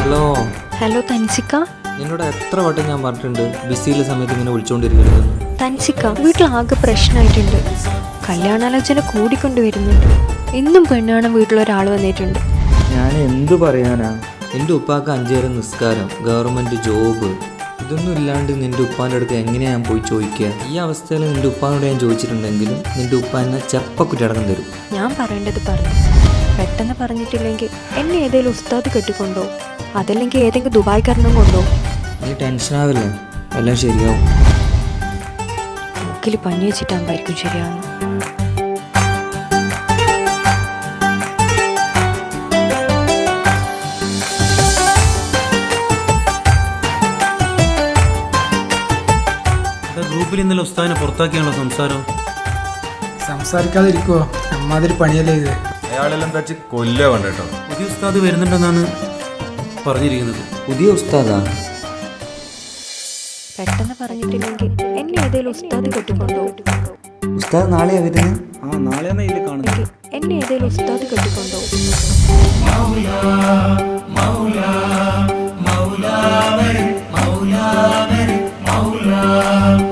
Hello. Hello തൻസിക്ക. നിന്നോട് എത്ര വട്ടം ഞാൻ പറഞ്ഞിട്ടുണ്ട് ബിസിയിലെ സമയത്ത് ഇങ്ങനെ വിളിച്ചുകൊണ്ടിരിക്കരുത് തൻസിക്ക വീട്ടിലാകെ പ്രശ്നമായിട്ടുണ്ട് കല്യാണാലോചന കൂടിക്കൊണ്ടുവരുന്നുണ്ട് എന്നും പെണ്ണാണ് വീട്ടിലൊരാൾ വന്നിട്ടുണ്ട്. ഞാൻ എന്തു പറയാനാ? എന്റെ ഉപ്പാക്ക് അഞ്ചേരം നിസ്കാരം ഗവൺമെന്റ് ജോബ്. ഇതൊന്നും ഇല്ലാണ്ട് നിന്റെ ഉപ്പാന്റെ അടുത്ത് എങ്ങനെയാണ് ഞാൻ പോയി ചോദിക്കുക? ഈ അവസ്ഥയിൽ നിന്റെ ഉപ്പാനോട് ഞാൻ ചോദിച്ചിട്ടുണ്ടെങ്കിലും നിന്റെ ഉപ്പ എന്നെ ചെപ്പക്കുറ്റി അടക്കം തരും. ഞാൻ പറയേണ്ടത് പറഞ്ഞു. പെട്ടെന്ന് പറഞ്ഞിട്ടില്ലെങ്കിൽ എന്നെ ഏതെങ്കിലും ഉസ്താദ് കെട്ടിക്കൊണ്ടോ? അതല്ലെങ്കിൽ ഏതെങ്കിലും ദുബായ്ക്കാരനും കൊണ്ടോ? നീ ടെൻഷനാവില്ലേ എല്ലാം ശരിയാവും. മൂക്കിൽ പഞ്ഞി വെച്ചിട്ടാകുമ്പോഴായിരിക്കും ശരിയാവുന്നു ഗ്രൂപ്പിൽ ഇന്നലെ ഉസ്താദിനെ പുറത്താക്കിയാണല്ലോ സംസാരം സംസാരിക്കാതിരിക്കുവോ അമ്മാതിരി പണിയല്ലേ ഇത് അയാളെല്ലാം തച്ച് കൊല്ല കണ്ടോ പുതിയ ഉസ്താദ് വരുന്നുണ്ടെന്നാണ് പറഞ്ഞിരിക്കുന്നത് പുതിയ ഉസ്താദാ പെട്ടെന്ന് പറഞ്ഞിട്ടില്ലെങ്കിൽ എന്നെ ഏതെങ്കിലും ഉസ്താദ് കെട്ടിക്കൊണ്ടോ ഉസ്താദ് നാളെ വരുന്നത് ആ നാളെ ഇതിൽ കാണുന്നത് എന്നെ ഏതെങ്കിലും ഉസ്താദ് കെട്ടിക്കൊണ്ടോ ഹിജാബിട്ട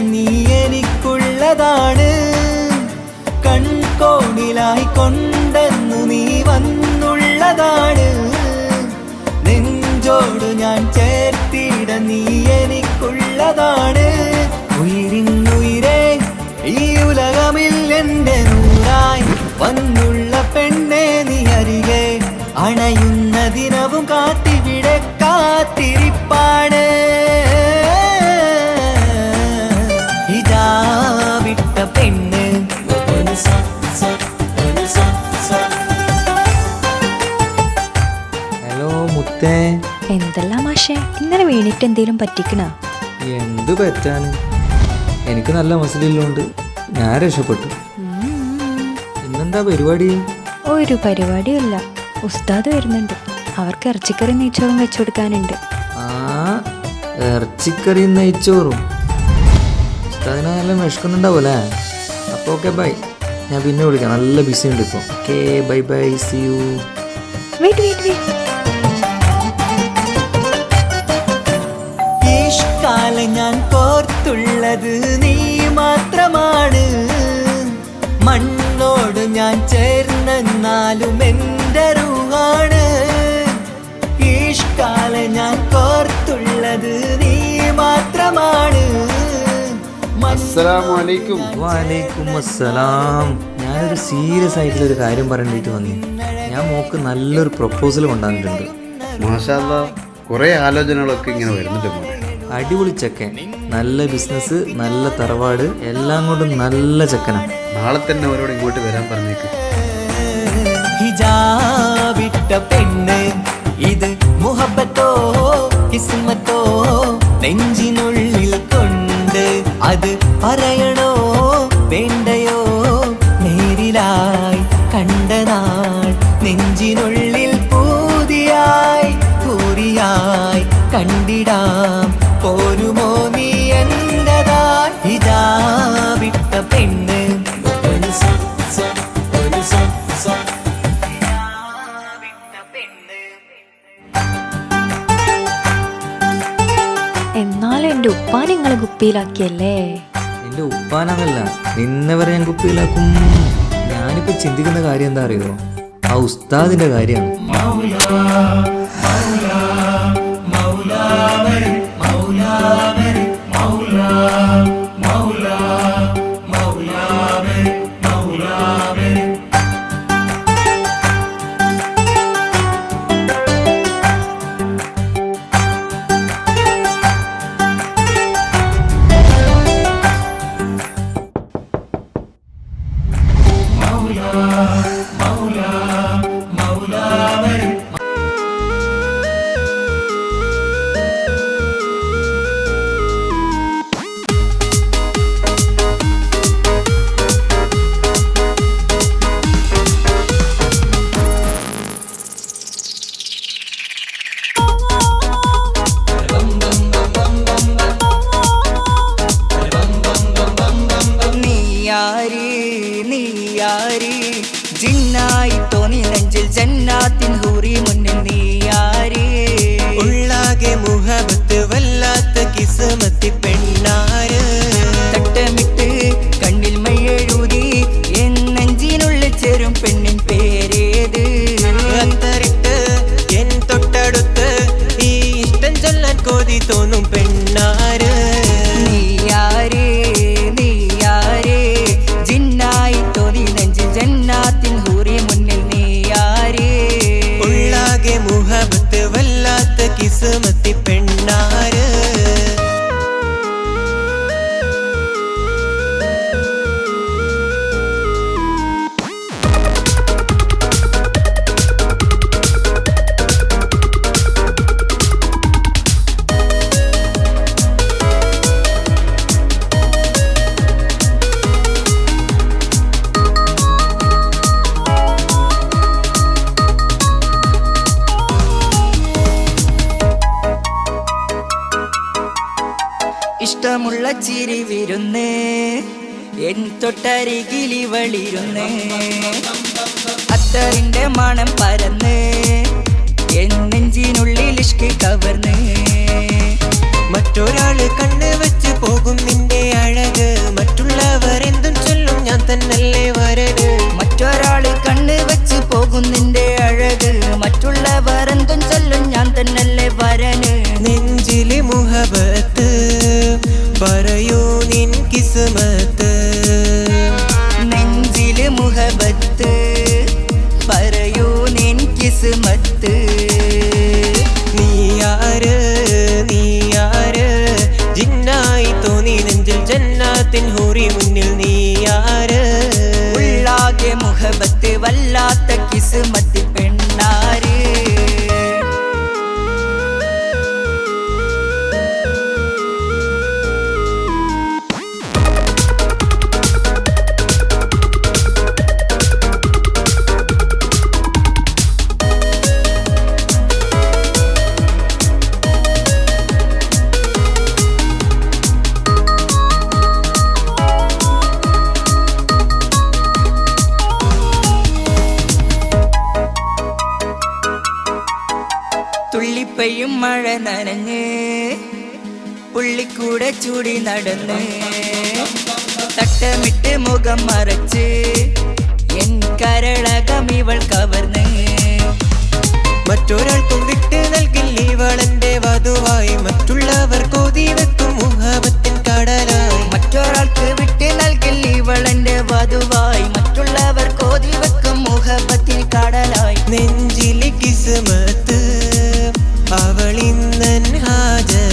നീ എനിക്കുള്ളതാണ്. കൺകോണിലായി കൊണ്ടെന്നു നീ വന്നുള്ളതാണ്. നെഞ്ചോട് ഞാൻ ചേർത്തിട നീ എനിക്കുള്ളതാണ്. ഉയിരിന്നുയിരേ ഈ ഉലകമിൽ എന്റെ നൂറായി വന്നുള്ള പെണ്ണെ നീ അരികെ. അണയുന്ന ദിനവും കാത്തിവിടെ കാത്തിരിപ്പാണ് എന്തെല്ലാം മാഷേ ഇന്നലെ വീണിട്ട് എന്തേലും പറ്റിക്കണ? എന്ത് പറ്റാന് എനിക്ക് നല്ല മസിലുള്ളതുകൊണ്ട് ഞാൻ രക്ഷപ്പെട്ടു. ഇന്നെന്താ പരിപാടി? ഒരു പരിപാടിയല്ല. ഉസ്താദ് വരുന്നുണ്ട്. അവർക്ക് ഇറച്ചിക്കറി നെയ്ച്ചോറും വെച്ചു കൊടുക്കാനുണ്ട് ആ ഇറച്ചിക്കറി നെയ്ച്ചോറും. ഉസ്താദിനെ നല്ല വിഷക്കുന്നുണ്ടാവൂലേ അപ്പോൾ ഓക്കെ ബൈ. ഞാൻ പിന്നെ വിളിക്കാം. നല്ല ബിസി ഉണ്ട് ഇപ്പോൾ okay bye bye see you. Wait wait wait. കോർത്തുള്ളത് നീ മാത്രമാണ്. മണ്ണോട് ഞാൻ ചേർന്നെന്നാലും എന്റെ റൂഹാണ്. ഈഷ്കാല ഞാൻ കോർത്തുള്ളത് നീ മാത്രമാണ്. അസ്സലാമലൈക്കും വാലേക്കും അസ്സലാം. ഞാനൊരു സീരിയസ് ആയിട്ടുള്ള ഒരു കാര്യം പറയേണ്ടിട്ട് വന്നു. ഞാൻ മോക്ക് നല്ലൊരു പ്രപ്പോസൽ കൊണ്ടുവന്നിട്ടുണ്ട്. മാഷാല്ല കുറേ ആലോചനകളൊക്കെ ഇങ്ങനെ വരുന്നുണ്ട് മോനെ. അടിപൊളി ചെക്കൻ. നല്ല ബിസിനസ് നല്ല തറവാട് എല്ലാം കൊണ്ടും നല്ല ചെക്കനാണ് നാളെ തന്നെ അവരോട് ഇങ്ങോട്ട് വരാൻ പറഞ്ഞേക്ക്. ഹിജാബിട്ട പെണ്ണ് ഇത് മുഹബത്തോ കിസ്മത്തോ നെഞ്ചിനുള്ളിൽ കൊണ്ട് അത് പറയണോ? വേണ്ടയോ? കുപ്പിയിലാക്കിയല്ലേ? എന്റെ ഉപ്പാനാന്നല്ല നിന്നെ വരെ ഞാൻ കുപ്പിയിലാക്കും. ഞാനിപ്പോ ചിന്തിക്കുന്ന കാര്യം എന്താ അറിയോ? ആ ഉസ്താദിന്റെ കാര്യമാണ്. Hallelujah. ഇഷ്ടമുള്ള ചിരി വിരുന്ന് എൻ തൊട്ടരികിലിവളിരുന്ന് അത്തറിന്റെ മണം പരന്ന്. എൻ നെഞ്ചിനുള്ളിൽ ഇഷ്കി കവർന്ന്. മറ്റൊരാൾ കണ്ണ് വെച്ച് പോകും നിന്റെ അഴക്. മറ്റുള്ളവർ എന്തും ചൊല്ലും ഞാൻ തന്നല്ലേ വരന് മറ്റൊരാൾ കണ്ണ് വെച്ച് പോകും നിന്റെ അഴക്. മറ്റുള്ളവർ എന്തും ചൊല്ലും ഞാൻ തന്നല്ലേ വരന്. تنهوري من പുള്ളിക്കൂടെ ചൂടി നടന്ന് തട്ടമിട്ട് മുഖം മറച്ച് എൻ കരളകം ഇവൾ കവർന്ന്. മറ്റൊരാൾക്കും വിട്ട് നൽകില്ല ഇവളെന്റെ വധുവായി. മറ്റുള്ളവർ കൊതി വെക്കും മുഹബത്തിൻ കടലായി. മറ്റൊരാൾക്ക് വിട്ട് നൽകില്ല ഇവളെന്റെ വധുവായി. മറ്റുള്ളവർ കൊതി വെക്കും മുഹബത്തിൻ കടലായി. നെഞ്ചിലെ കിസ്മത്ത് അവളിന്നൻ ഹാജത്ത്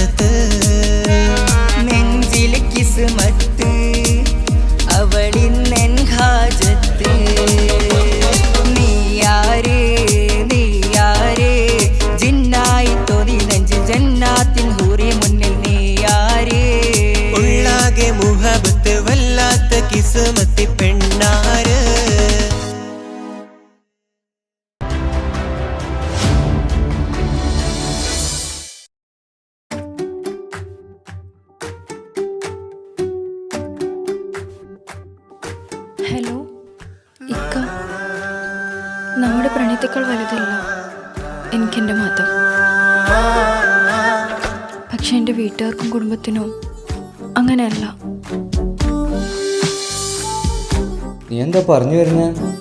मुहबत वल्ला किस्मत पे പറഞ്ഞു വരുന്നത്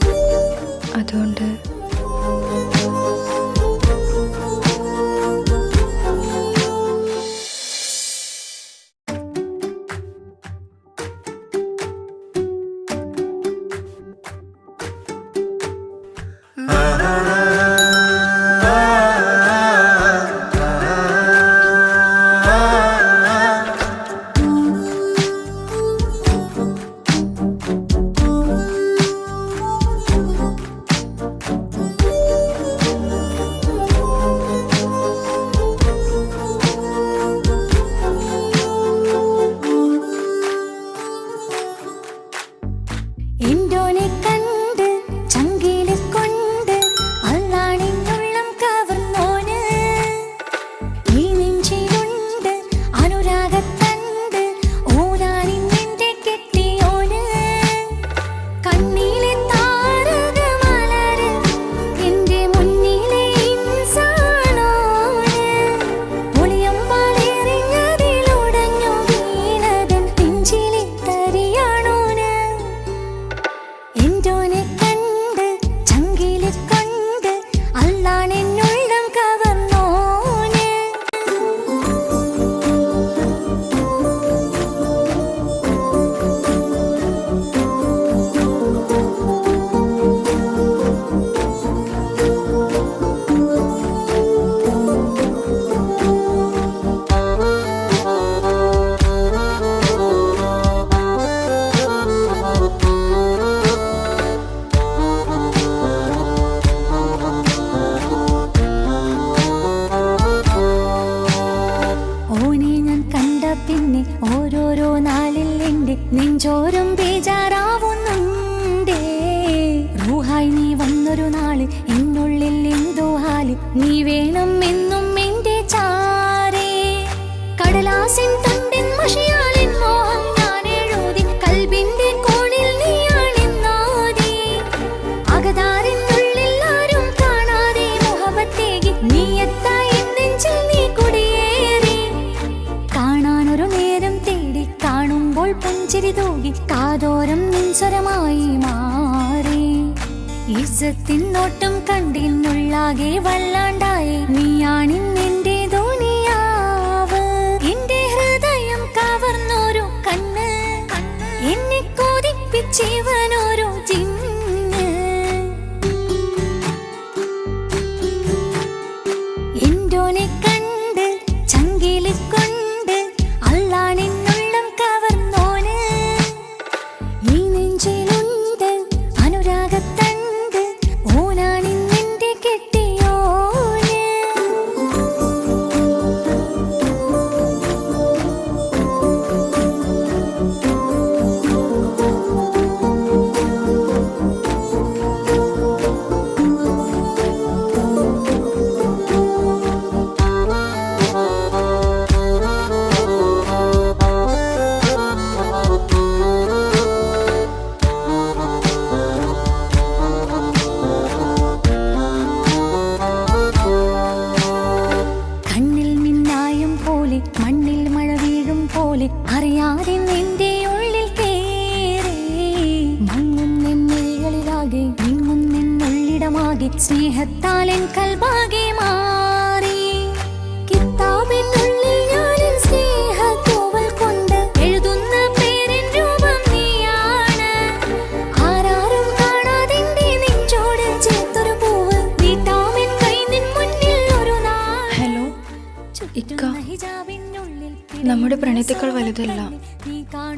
നമ്മുടെ പ്രണയത്തെക്കാൾ വലുതല്ല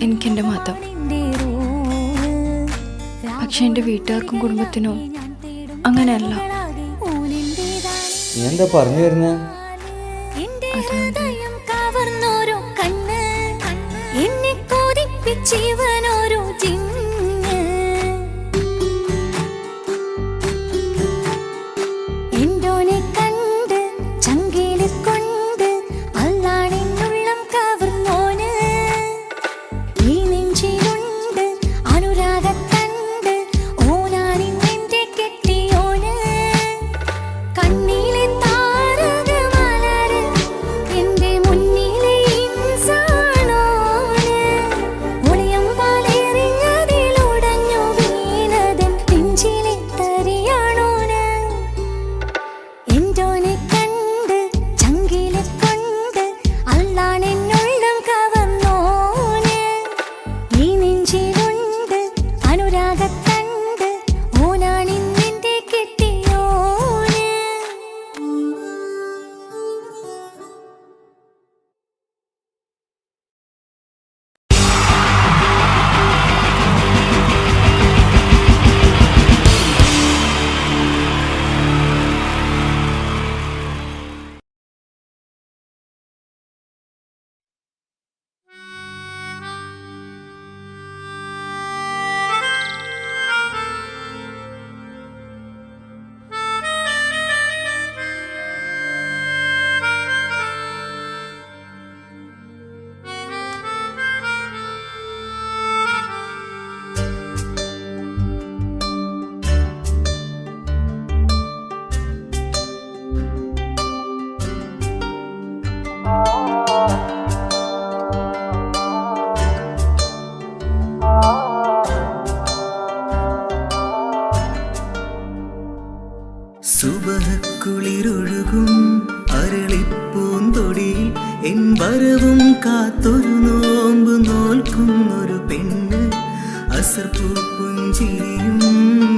എനിക്കെന്റെ മതം. പക്ഷെ എന്റെ വീട്ടുകാർക്കും കുടുംബത്തിനും അങ്ങനെയല്ല. എന്താ പറഞ്ഞു വരുന്നേ? ജീവനോ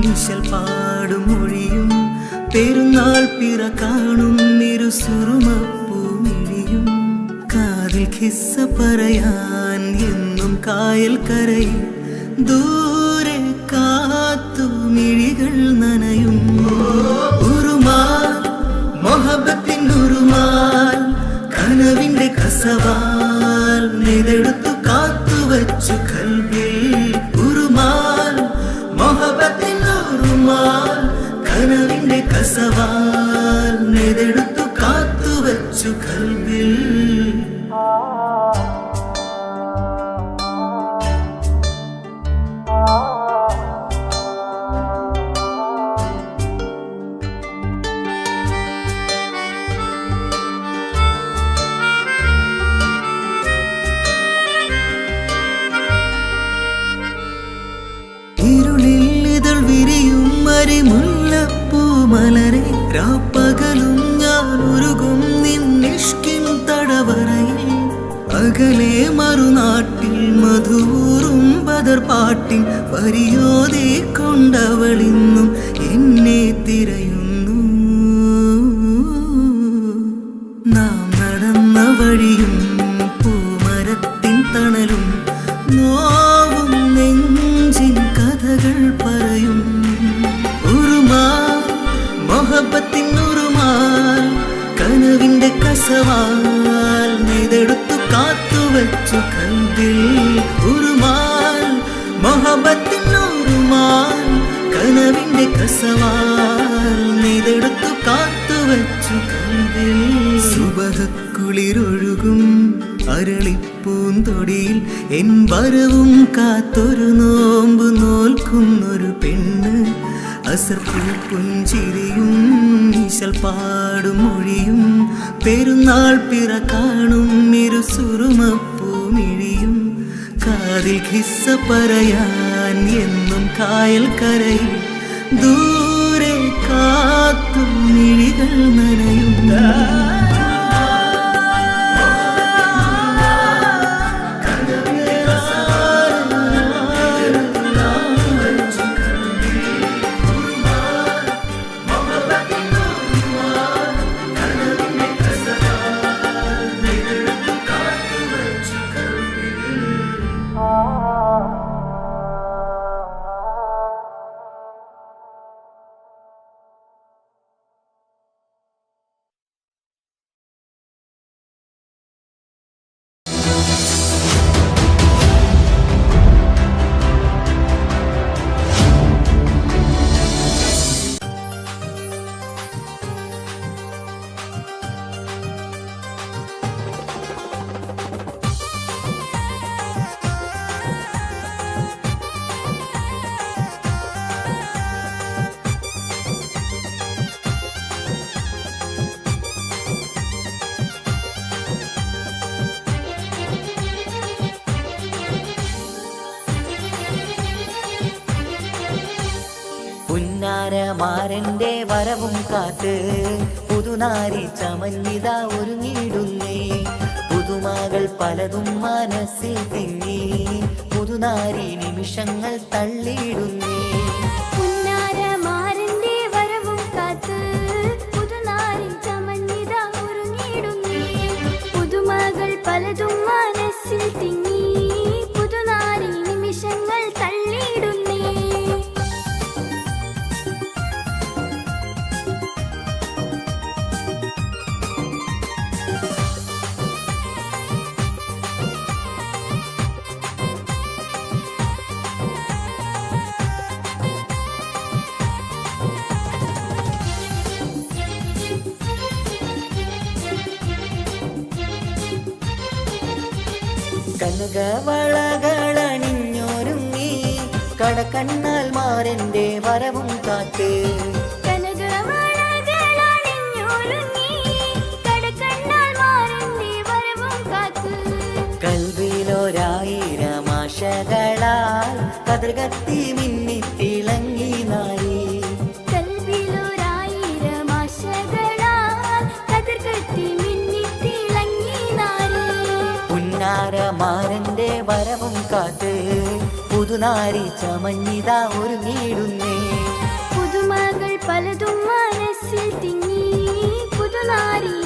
വിശൽ പാടും മൊഴിയും പെരുന്നാൾ പിറ കാണും ഇരുസുറുമപ്പൂമിഴിയും കാതിൽ ഖിസ്സ പറയാൻ എന്നും കായൽ കരയിൽ ദൂരെ കാത്തു മിഴികൾ നനയും. ഉറുമാൽ മൊഹബത്തിൻ ഉറുമാൽ കനവിന്റെ കസവാൽ നെയ്തെടുത്തു കാത്തുവച്ചു കൽവിൽ ഉറുമാൽ കനവിന്റെ കസവാൽ നെയ്തെടുത്തു കാത്തുവച്ചു കൽവിൽ രാപ്പകലും ഞാൻ ഉരുകും നിന്നിഷ്കിൻ തടവറയിൽ. അകലെ മറുനാട്ടിൽ മധൂറും ബദർപാട്ടിൽ വരിയോതെ കൊണ്ടവളിന്നും എന്നെ തിരയുന്നു കസവാൽ നെയ്തെടുത്തു കാത്തുവച്ചു കന്തിൽ ഉറുമാൽ മൊഹബത്തിൻ ഉറുമാൽ കനവിന്റെ കസവാൽ നെയ്തെടുത്തു കാത്തുവച്ചു കന്തിൽ സുബഹക്കുളിരൊഴുകും അരളിപ്പൂന്തൊടിയിൽ എൻ വരവും കാത്തൊരു നോമ്പ് നോൽക്കുന്നൊരു പെണ്ണ്. അസർപ്പൂ പുഞ്ചിരിയും ഈശൽ പാടും മൊഴിയും പെരുന്നാൾ പിറ കാണും ഇരുസുറുമപ്പൂമിഴിയും കാതിൽ ഖിസ്സ പറയാൻ എന്നും കായൽ കരയിൽ ദൂരെ കാത്തും മിഴികൾ നനയും. കാത്ത് പുതുനാരി ചമഞ്ഞിത ഒരുങ്ങിടുന്നേ പുതുമകൾ പലതും മനസ്സിൽ തിങ്ങി. പുതുനാരി നിമിഷങ്ങൾ തള്ളിയിടുന്നേ. കതിർകത്തി മിന്നി തിളങ്ങി നായി മാരന്റെ വരവും കാത്ത് പുതുനാരി ചമഞ്ഞിത ഒരുങ്ങിയിടുന്നേ പുതുമകൾ പലതും മനസ്സിൽ തിങ്ങി പുതുനാരി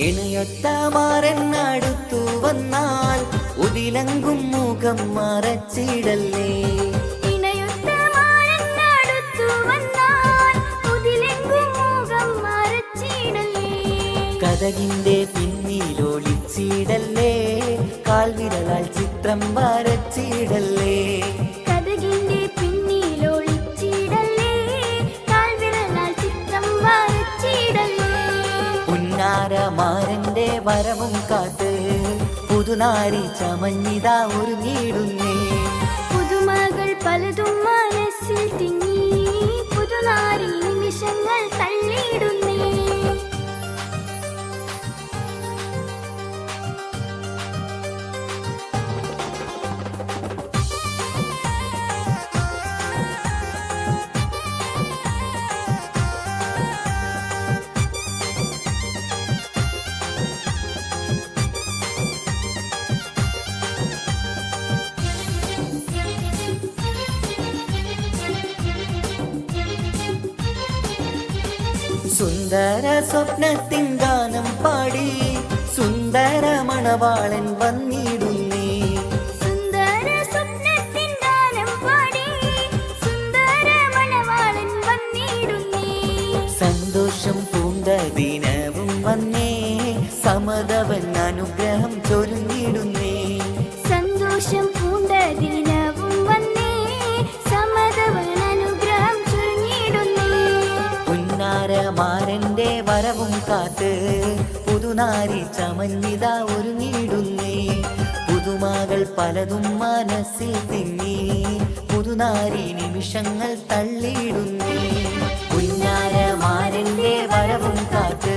ഇണയൊത്ത മാറന്നടുത്തു വന്നാൽ ഉതിലങ്കും മുഖം മറച്ചിടല്ലേ? കഥകിന്റെ പിന്നിലൊളിച്ചിടല്ലേ? കാൽവിരലാൽ ചിത്രം വരച്ചിടല്ലേ? വരവും കാത്ത് പുതുനാരി ചമഞ്ഞിതാ ഒരുങ്ങിയിടുന്നേ പുതുമകൾ പലതും മനസ്സിൽ തിങ്ങി പുതുനാരി നിമിഷങ്ങൾ തള്ളിയിടുന്നേ. സുന്ദര സ്വപ്നത്തിൻ ഗാനം പാടി സുന്ദര മണവാളൻ വന്നിടുന്നേ. സുന്ദര സ്വപ്നത്തിൻ ഗാനം പാടി സുന്ദര മണവാളൻ വന്നിടുന്നേ. സന്തോഷം പൂണ്ട ദിനവും വന്നേ. സമതവൻ അനുഗ്രഹം നാരി ചമഞ്ഞിത ഒരുങ്ങിടുന്നേ പുതുമകൾ പലതും മനസ്സിൽ തിങ്ങി. പുതുനാരി നിമിഷങ്ങൾ തള്ളിയിടുന്നേ കുഞ്ഞാരമാരന്റെ വരവും കാത്ത്